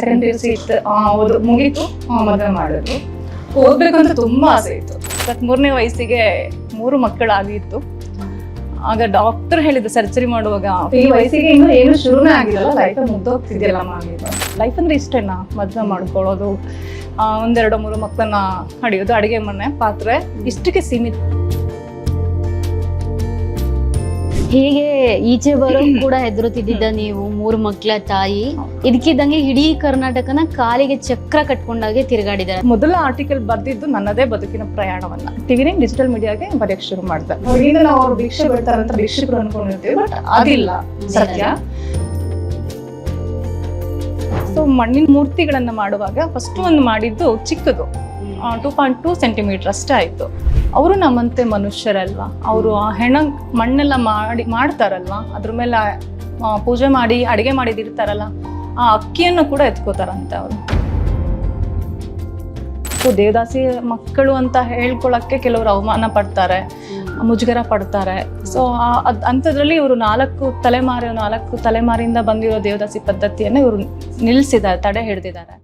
Second P U C ಇತ್ತು ಓದು ಮುಗೀತು ಮದುವೆ ಮಾಡಿದ್ರು. ಓದ್ಬೇಕು ಅಂತ ತುಂಬಾ ಆಸೆ ಇತ್ತು. ಮೂರನೇ ವಯಸ್ಸಿಗೆ ಮೂರು ಮಕ್ಕಳಾಗಿತ್ತು. ಆಗ ಡಾಕ್ಟರ್ ಹೇಳಿದ್ದು ಸರ್ಜರಿ ಮಾಡುವಾಗ. ಈ ವಯಸ್ಸಿಗೆ ಇನ್ನೂ ಏನು ಶುರುನೇ ಆಗಿಲ್ಲ. ಲೈಫ್ ಮುಗ್ದೋಗ್ತಿದೆಯಲ್ಲ ಆಗಿದ್ದು ಲೈಫ್ ಅಂದ್ರೆ ಇಷ್ಟೇನಾ? ಮದುವೆ ಮಾಡ್ಕೊಳ್ಳೋದು. ಆ, ಒಂದೆರಡು ಮೂರು ಮಕ್ಕಳನ್ನ ಹಡಿಯೋದು ಅಡಿಗೆ ಮನೆ ಪಾತ್ರೆ ಇಷ್ಟಕ್ಕೆ ಸೀಮಿತ. ಹೀಗೆ ಈಚೆ ಬರೋ ಕೂಡ ಹೆದರುತ್ತಿದ್ದ ನೀವು ಮೂರು ಮಕ್ಕಳ ತಾಯಿ? ಇದಕ್ಕಿದ್ದಂಗೆ ಇಡೀ ಕರ್ನಾಟಕನ ಕಾಲಿಗೆ ಚಕ್ರ ಕಟ್ಕೊಂಡಾಗೆ ತಿರುಗಾಡಿದ್ದಾರೆ. ಮೊದಲ ಆರ್ಟಿಕಲ್ ಬರ್ದಿದ್ದು ನನ್ನದೇ ಬದುಕಿನ ಪ್ರಯಾಣವನ್ನ. ಟಿವಿ ಡಿಜಿಟಲ್ ಮೀಡಿಯಾಗೆ ಬರೆಯಕ್ಕೆ ಶುರು ಹೊರಗಿಂದ ನಾವು ಭಿಕ್ಷೆ ಬಿಡ್ತಾರೆ ಅಂತ ಭಿಕ್ಷಕರು ಅನ್ಕೊಂಡಿರ್ತೀವಿ ಬಟ್ ಅದಿಲ್ಲ ಸತ್ಯ. ಸೊ ಮಣ್ಣಿನ ಮೂರ್ತಿಗಳನ್ನ ಮಾಡುವಾಗ ಫಸ್ಟ್ ಒಂದು ಮಾಡಿದ್ದು ಚಿಕ್ಕದು. ಟೂ ಪಾಯಿಂಟ್ ಟೂ ಸೆಂಟಿಮೀಟರ್ ಅಷ್ಟೇ ಆಯಿತು. ಅವರು ನಮ್ಮಂತೆ ಮನುಷ್ಯರಲ್ವಾ? ಅವರು ಆ ಹೆಣ ಮಣ್ಣೆಲ್ಲ ಮಾಡಿ, ಮಾಡ್ತಾರಲ್ವ? ಅದ್ರ ಮೇಲೆ ಪೂಜೆ ಮಾಡಿ, ಅಡುಗೆ ಮಾಡಿದಿರ್ತಾರಲ್ಲ, ಆ ಅಕ್ಕಿಯನ್ನು ಕೂಡ ಎತ್ಕೋತಾರಂತೆ ಅವರು. ದೇವದಾಸಿ ಮಕ್ಕಳು ಅಂತ ಹೇಳ್ಕೊಳಕ್ಕೆ ಕೆಲವರು ಅವಮಾನ ಪಡ್ತಾರೆ, ಮುಜುಗರ ಪಡ್ತಾರೆ. ಸೊ ಅಂಥದ್ರಲ್ಲಿ ಇವರು ನಾಲ್ಕು ತಲೆಮಾರು, ನಾಲ್ಕು ತಲೆಮಾರಿಂದ ಬಂದಿರೋ ದೇವದಾಸಿ ಪದ್ಧತಿಯನ್ನು ಇವರು ನಿಲ್ಲಿಸಿದ್ದಾರೆ ತಡೆ ಹಿಡಿದಿದ್ದಾರೆ.